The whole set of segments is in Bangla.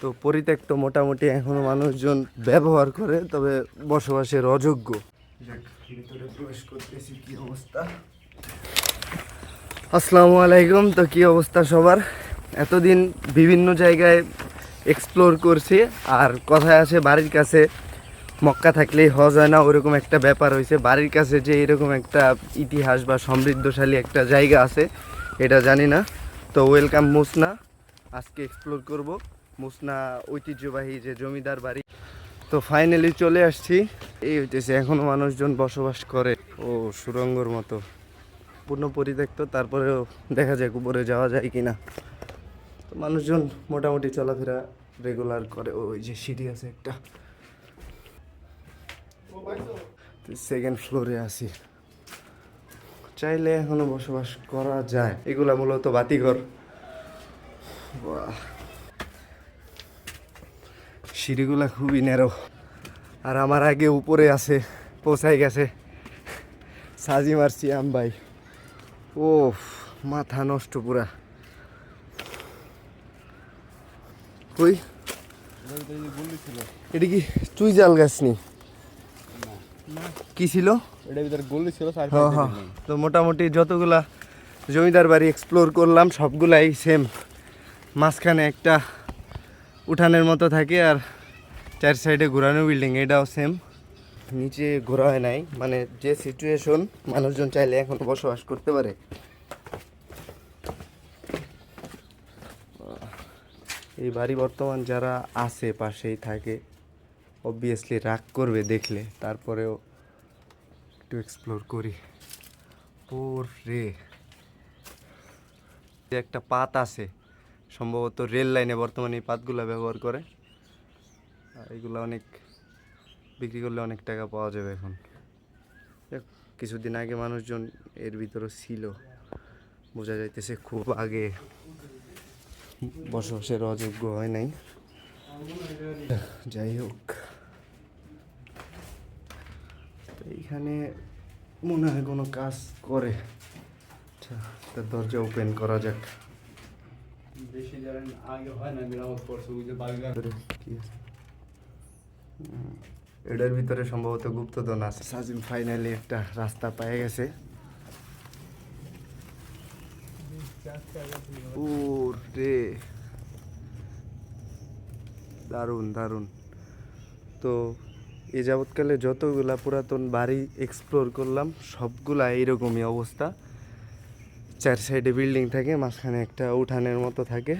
তো পরিত্যক্ত মোটামুটি এখনও মানুষজন ব্যবহার করে তবে বসবাসের অযোগ্য। ভিতরে প্রবেশ করতেছি কি অবস্থা? আসসালামু আলাইকুম তো কি অবস্থা সবার? এতদিন বিভিন্ন জায়গায় এক্সপ্লোর করছি আর কথায় আছে বাড়ির কাছে মক্কা থাকলেই হজ হয় না ওরকম একটা ব্যাপার হয়েছে। বাড়ির কাছে যে এরকম একটা ইতিহাস বা সমৃদ্ধশালী একটা জায়গা আছে এটা জানি না। তো ওয়েলকাম মুসনা। আজকে এক্সপ্লোর করব। মুসনা ঐতিহ্যবাহী যে জমিদার বাড়ি। তো ফাইনালি চলে আসছি। এই হইতেছে এখনও মানুষজন বসবাস করে। ও সুরঙ্গর মতো। পূর্ণ পরিত্যক্ত, তারপরেও দেখা যায় উপরে যাওয়া যায় কিনা। তো মানুষজন মোটামুটি চলাফেরা রেগুলার করে। ওই যে সিঁড়ি আছে একটা। সেকেন্ড ফ্লোরে আছি। চাইলে এখনও বসবাস করা যায়। এগুলা মূলত বাতিঘর। বাহ। সিঁড়িগুলা খুবই ন্যারো আর আমার আগে উপরে আছে পৌঁছাই গেছে। সাজি মারছি আম ভাই। ও মাথা নষ্ট পুরা। কই? এটা কি চুই জাল গাছ নি কি ছিল? এটার ভিতরে গলি ছিল চার হ্যাঁ হ্যাঁ। তো মোটামুটি যতগুলা জমিদার বাড়ি এক্সপ্লোর করলাম সবগুলাই সেম মাঝখানে একটা উঠানের মতো থাকে আর চার সাইডে ঘোরানো বিল্ডিং এটাও সেম নিচে ঘোরা হয় নাই মানে যে সিচুয়েশন মানুষজন চাইলে এখন বসবাস করতে পারে। এই বাড়ি বর্তমান যারা আছে, পাশেই থাকে অবভিয়াসলি রাগ করবে দেখলে, তারপরেও একটু এক্সপ্লোর করি। ওর রে একটা পাত আছে সম্ভবত রেল লাইনে বর্তমানে এই পাতগুলো ব্যবহার করে। এগুলো অনেক বিক্রি করলে অনেক টাকা পাওয়া যাবে এখন। কিছুদিন আগে মানুষজন এর ভিতরে ছিল। বোঝা যাইতেছে খুব আগে বসবাসের অযোগ্য হয় নাই। যাই হোক। এইখানে মনে হয় কোনো কাজ করে। আচ্ছা তার দরজা ওপেন করা যাক। বেশি জানেন আগে হয় না মেরামত করছে ওই যে বাগান কি এটার ভিতরে সম্ভবত গুপ্তধন আছে। সাজিম ফাইনালি একটা রাস্তা পেয়ে গেছে। ওর রে। দারুণ দারুণ। তো এ যাবৎকালে যতগুলা পুরাতন বাড়ি এক্সপ্লোর করলাম সবগুলা এইরকমই অবস্থা। চার সাইডে বিল্ডিং থাকে মাঝখানে একটা উঠানের মতো থাকে।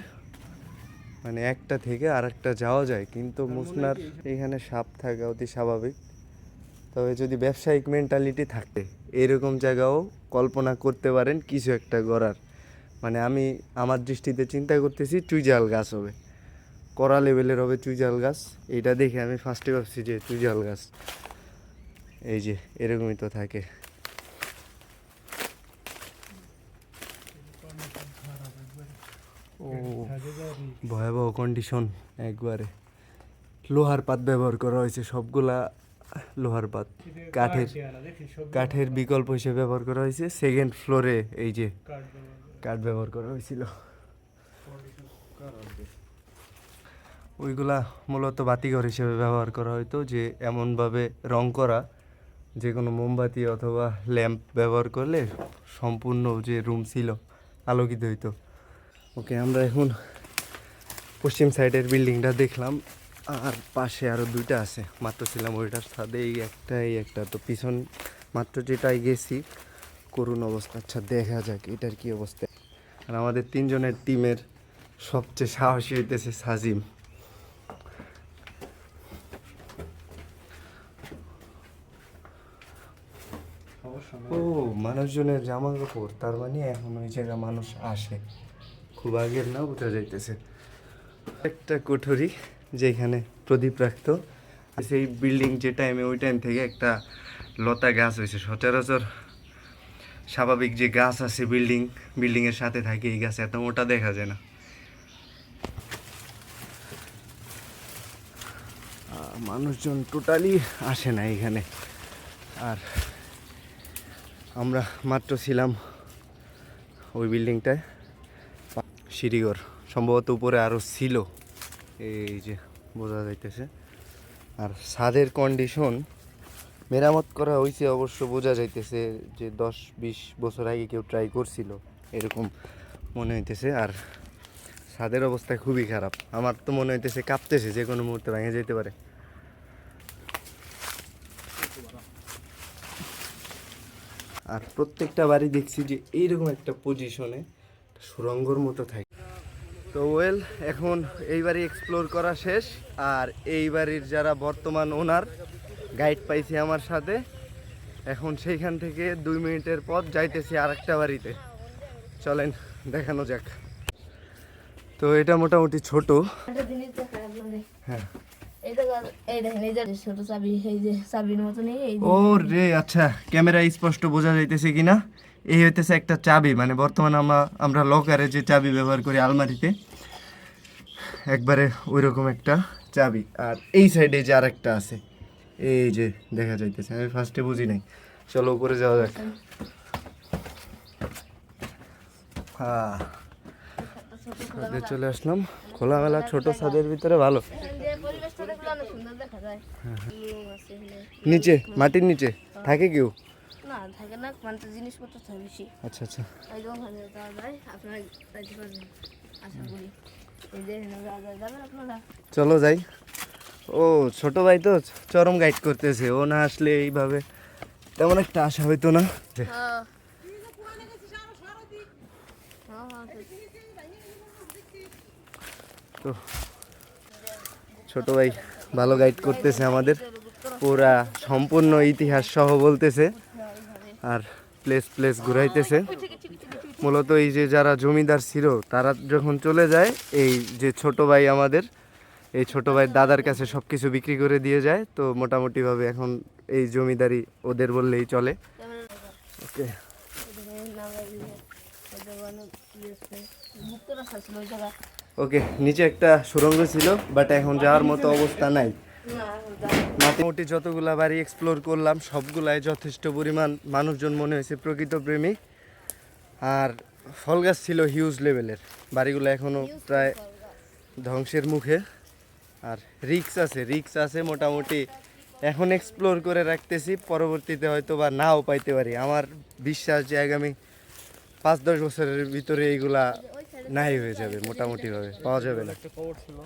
মানে একটা থেকে আর একটা যাওয়া যায় কিন্তু মুসনার এখানে সাপ থাকা অতি স্বাভাবিক। তবে যদি ব্যবসায়িক মেন্টালিটি থাকে এরকম জায়গাও কল্পনা করতে পারেন কিছু একটা গড়ার। মানে আমি আমার দৃষ্টিতে চিন্তা করতেছি চুইজাল গাছ হবে। কড়া লেভেলের হবে চুইজাল গাছ। এইটা দেখে আমি ফার্স্টে ভাবছি যে চুইজাল গাছ। এই যে এরকমই তো থাকে ও ভয়াবহ কন্ডিশন একবারে। লোহার পাত ব্যবহার করা হয়েছে, সবগুলা লোহার পাত। কাঠের কাঠের বিকল্প হিসেবে ব্যবহার করা হয়েছে। সেকেন্ড ফ্লোরে এই যে কাঠ ব্যবহার করা হয়েছিল। ওইগুলা মূলত বাতিঘর হিসেবে ব্যবহার করা হতো যে এমনভাবে রং করা, যে কোনো মোমবাতি অথবা ল্যাম্প ব্যবহার করলে সম্পূর্ণ যে রুম ছিল আলোকিত হইতো। ওকে, আমরা এখন পশ্চিম সাইডের বিল্ডিংটা দেখলাম, আর পাশে আরও দুইটা আছে। মাত্র ছিলাম ওইটার সাথে এই একটা এই একটা। তো পিছন মাত্র যেটাই গেছি, করুণ অবস্থা। আচ্ছা দেখা যাক এটার কি অবস্থা। আর আমাদের তিনজনের টিমের সবচেয়ে সাহসী হইতেছে সাজিম। ও, মানুষজনের জামা কাপড় তার মানে এখন ওই জায়গায় মানুষ আসে। খুব আগের না বোঝা যাইতেছে। একটা কোঠরি যেখানে প্রদীপ রাখতো। সেই বিল্ডিং যে টাইমে ওই টাইম থেকে একটা লতা গাছ হয়েছে সচরাচর স্বাভাবিক যে গাছ আছে বিল্ডিং বিল্ডিংয়ের সাথে থাকে এই গাছ, এত মোটা দেখা যায় না। মানুষজন টোটালি আসে না এখানে। আর আমরা মাত্র ছিলাম ওই বিল্ডিংটায় সিঁড়িঘর। সম্ভবত উপরে আরও ছিল। এই যে, বোঝা যাইতেছে। আর ছাদের কন্ডিশন মেরামত করা হয়েছে অবশ্য বোঝা যাইতেছে যে দশ বিশ বছর আগে কেউ ট্রাই করছিল। এরকম মনে হইতেছে। আর ছাদের অবস্থা খুবই খারাপ। আমার তো মনে হইতেছে কাঁপতেছে যে কোনো মুহূর্তে ভেঙে যেতে পারে। আর প্রত্যেকটা বাড়ি দেখছি যে এইরকম একটা পজিশনে সুরঙ্গর মতো থাকে। তো ওয়েল এখন এই বাড়ি এক্সপ্লোর করা শেষ আর এই বাড়ির যারা বর্তমান ওনার গাইড পাইছি আমার সাথে এখন সেইখান থেকে দুই মিনিটের পথ যাইতেছি আর একটা বাড়িতে। চলেন দেখানো যাক। তো এটা মোটামুটি ছোট। হ্যাঁ। ও রে আচ্ছা ক্যামেরা স্পষ্ট বোঝা যাইতেছে কিনা? এই হইতেছে একটা চাবি মানে বর্তমানে আমরা আমরা লকারে যে চাবি ব্যবহার করি আলমারিতে একবারে ওই রকম একটা চাবি। আর এই সাইডে যে আর একটা আছে এই যে দেখা যাইতেছে আমি ফার্স্টে বুঝি নাই। চলো উপরে যাওয়া যাক। হ্যাঁ চলে আসলাম। খোলামেলা ছোট ছাদের ভিতরে ভালো। আছে এখানে। নিচে মাটির নিচে থাকে কেউ? না, থাকে না, মানে জিনিসপত্র থাকে বেশি। আচ্ছা আচ্ছা। ওখানে যাওয়া যায়, আপনারা যাইতে পারবেন, আশা করি। চলো যাই। ও ছোট ভাই তো চরম গাইড করতেছে ও না আসলে এইভাবে তেমন একটা আশা হইতো না। হ্যাঁ। হ্যাঁ, হ্যাঁ, তো ছোট ভাই ভালো গাইড করতেছে আমাদের। পুরা সম্পূর্ণ ইতিহাস সহ বলতেছে। আর প্লেস প্লেস ঘুরাইতেছে। মূলত এই যে যারা জমিদার ছিল, তারা যখন চলে যায়, এই যে ছোট ভাই আমাদের, এই ছোট ভাইয়ের দাদার কাছে সব কিছু বিক্রি করে দিয়ে যায়। তো মোটামুটিভাবে এখন এই জমিদারি ওদের বললেই চলে। ওকে ওকে নিচে একটা সুরঙ্গ ছিল বাট এখন যাওয়ার মতো অবস্থা নাই। মোটামুটি যতগুলা বাড়ি এক্সপ্লোর করলাম সবগুলাই যথেষ্ট পরিমাণ মানুষজন মনে হয়েছে প্রকৃত প্রেমী আর ফল গাছ ছিল হিউজ লেভেলের বাড়িগুলো এখনও প্রায় ধ্বংসের মুখে। আর রিক্স আছে রিক্স আছে মোটামুটি। এখন এক্সপ্লোর করে রাখতেছি পরবর্তীতে হয়তো বা নাও পাইতে পারি। আমার বিশ্বাস যে আগামী পাঁচ দশ বছরের ভিতরে এইগুলা নাই হয়ে যাবে মোটামুটিভাবে। পাওয়া যাবে না। একটা খবর ছিল